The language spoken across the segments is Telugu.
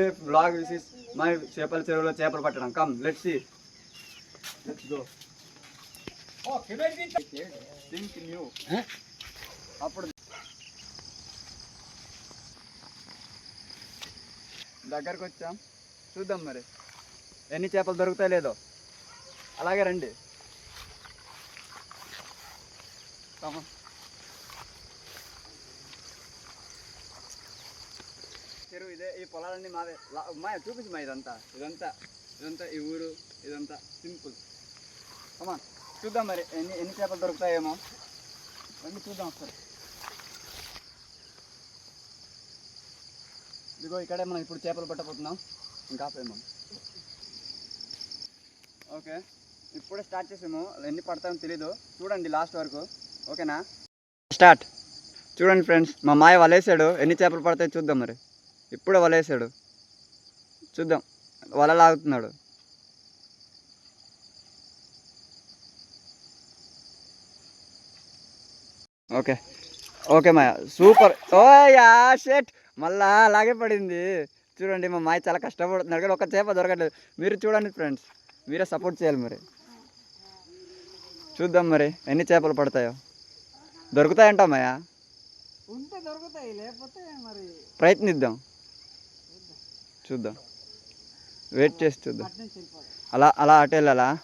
బ్లాగ్ ఇస్ మై చేపల చెరువులో చేపలు పట్టడం. Come let's see let's go think new అప్పుడు దగ్గరకు వచ్చాం. చూద్దాం మరి. ఎన్ని చేపలు దొరుకుతాయి లేదో. అలాగే రండి. చెరువు ఇదే ఈ పొలాలన్నీ మావే. మా చూపించు మా ఇదంతా. ఇదంతా ఇదంతా ఈ ఊరు ఇదంతా సింపుల్. అమ్మా చూద్దాం మరి ఎన్ని ఎన్ని చేపలు దొరుకుతాయేమో. రండి చూద్దాం ఒకసారి. ఇదిగో ఇక్కడే మనం ఇప్పుడు చేపలు పట్టబోతున్నాం. ఇంకా ఆపేమో. ఓకే ఇప్పుడే స్టార్ట్ చేసాము. ఎన్ని పడతామో తెలీదు. చూడండి లాస్ట్ వరకు. ఓకేనా? స్టార్ట్. చూడండి ఫ్రెండ్స్ మా మాయ వలేసాడు. ఎన్ని చేపలు పడతాయో చూద్దాం మరి. ఇప్పుడే వలేసాడు. చూద్దాం. వల లాగుతున్నాడు. ఓకే. ఓకే మాయ. సూపర్. Oh yeah shit. మళ్ళా అలాగే పడింది. చూడండి మా మాయ చాలా కష్టపడుతున్నాడు కానీ ఒక చేప దొరకట్లేదు. మీరు చూడండి ఫ్రెండ్స్. మీరే సపోర్ట్ చేయాలి మరి. చూద్దాం మరి ఎన్ని చేపలు పడతాయో. దొరుకుతాయంట మాయా? ఉంటే దొరుకుతాయి లేకపోతే మరి ప్రయత్నిద్దాం. చూద్దాం. వెయిట్ చేసి చూద్దాం. అలా అలా అటు వెళ్ళాలా?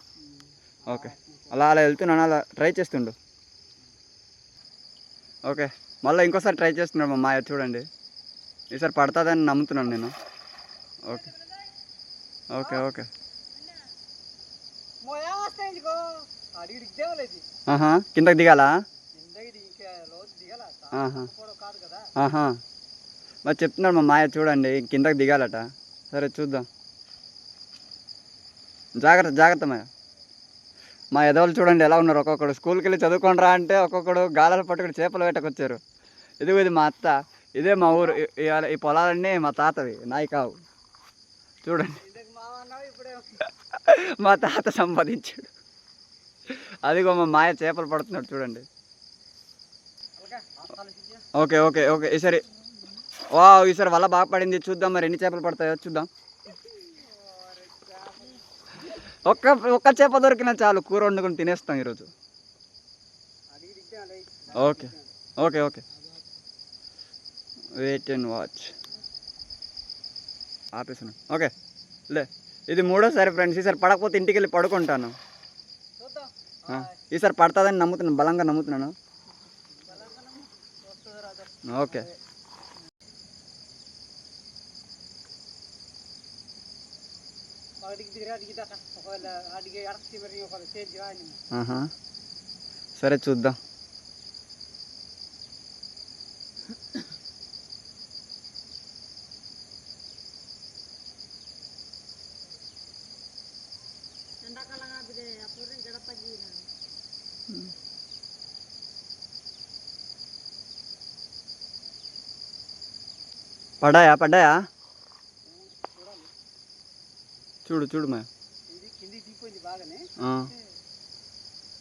ఓకే. అలా అలా వెళ్తున్నాను అలా ట్రై చేస్తుండు. ఓకే. మళ్ళీ ఇంకోసారి ట్రై చేస్తున్నాడు మా మాయ చూడండి. ఈసారి పడుతుందని నమ్ముతున్నాను నేను. ఓకే. Okay okay. కిందకి దిగాలా? ఆహా. మరి చెప్తున్నాడు మా మాయ చూడండి కిందకి దిగాలట. సరే చూద్దాం. జాగ్రత్త జాగ్రత్త మాయ. మా ఎదవలు చూడండి ఎలా ఉన్నారు. ఒక్కొక్కడు స్కూల్కి వెళ్ళి చదువుకోండిరా అంటే ఒక్కొక్కడు గాలాలు పట్టుకుని చేపలు వేటకొచ్చారు. ఇదిగో ఇది మా అత్త ఇదే మా ఊరు. ఈ- ఈ- పొలాలన్నీ మా తాతవి నాయి కావు. చూడండి. మా తాత సంపాదించాడు. అదిగో మా మాయ చేపలు పడుతున్నాడు చూడండి. Okay okay okay. ఓకే ఈసారి వా ఈసారి వల్ల బాగా పడింది. చూద్దాం మరి ఎన్ని చేపలు పడతాయో చూద్దాం. ఒక్క ఒక్క చేప దొరికినా చాలు. కూర వండుకొని తినేస్తాం ఈరోజు. Okay okay okay. Wait and watch ఆపేసాను okay లే. ఇది మూడోసారి ఫ్రెండ్స్ ఈసారి పడకపోతే ఇంటికి వెళ్ళి పడుకుంటాను. ఈసారి పడుతుందని నమ్ముతున్నాను బలంగా నమ్ముతున్నాను. ఓకే. సరే చూద్దాం ఎండాకాలం ఆపితే అప్పుడు గడప పడ్డాయా పడ్డాయా చూడు చూడు మాయ.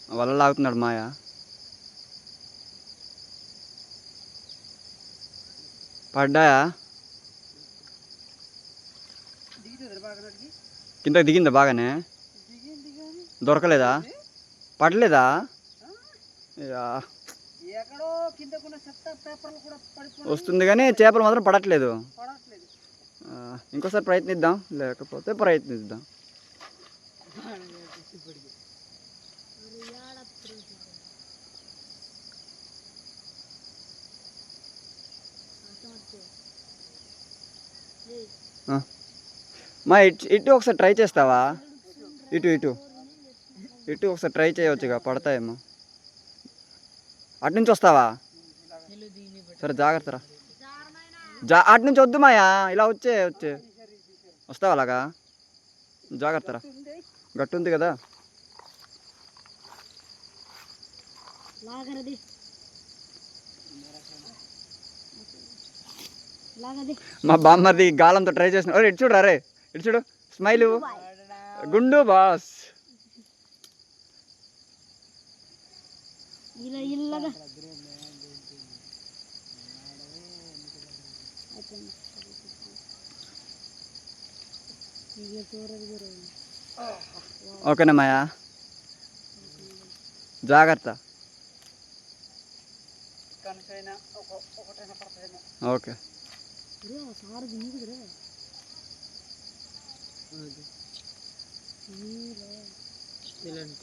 వల్ల లాగుతున్నాడు మాయ. పడ్డాయా? కింద దిగిందా బాగానే? దొరకలేదా? పడలేదా? వస్తుంది కానీ చేపలు మాత్రం పడట్లేదు. ఇంకోసారి ప్రయత్నిద్దాం. లేకపోతే ప్రయత్నిద్దాం. మా ఇటు ఇటు ఒకసారి ట్రై చేస్తావా? ఇటు ఇటు. ఇటు ఒకసారి ట్రై చేయవచ్చుగా పడతాయేమో. అటు నుంచి వస్తావా? సరే జాగ్రత్త రా. జా అటు నుంచి వద్దు మాయా. ఇలా వచ్చే వచ్చే. వస్తావా అలాగా? జాగ్రత్త గట్టు ఉంది కదా మా బామ్మది గాలంతో ట్రై చేసిన. ఇటు చూడు రే. ఇటు చూడు. స్మైల్. గుండు బాస్. ఇలా ఇల్లగా ఓకేనా మాయా? జాగ్రత్త. ఇక్కడ నుంచి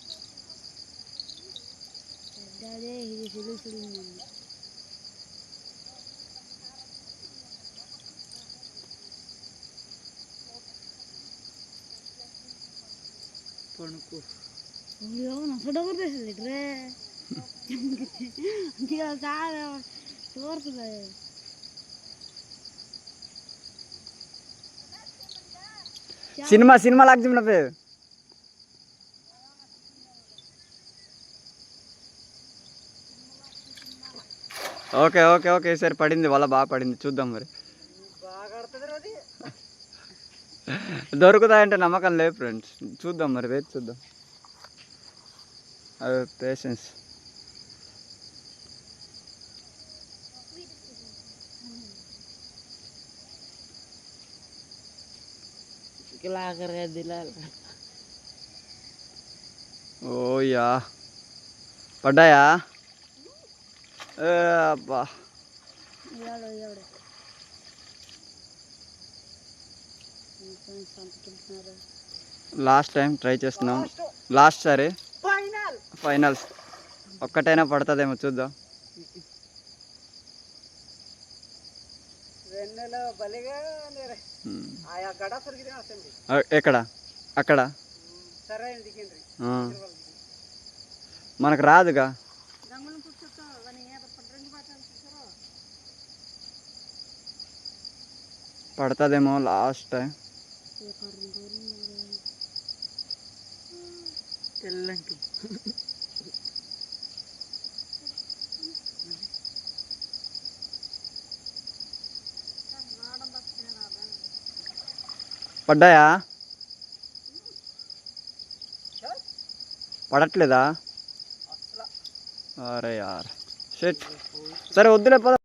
పణుకు సినిమా సినిమా లాగా చెప్పినప్పే ఓకే ఓకే ఓకే ఈసారి పడింది వల్ల బాగా పడింది చూద్దాం మరి. దొరుకుతాయంటే నమ్మకం లేదు ఫ్రెండ్స్. చూద్దాం మరి వేచి చూద్దాం. అదే పేషెన్స్ ఓ దిలాలి ఓయ్యా పడ్డాయా అబ్బా లాస్ట్ టైం ట్రై చేస్తున్నాం. లాస్ట్ సారి. ఫైనల్ ఫైనల్స్ ఒక్కటైనా పడుతుందేమో చూద్దాం. అ- ఎక్కడ? అక్కడ? ఆ. మనకు రాదుగా. రంగులను కూర్చోతో కానీ తెల్లంకి. పడ్డాయా? పడట్లేదా? అరే యార్. షెట్ సరే వద్దులే పద.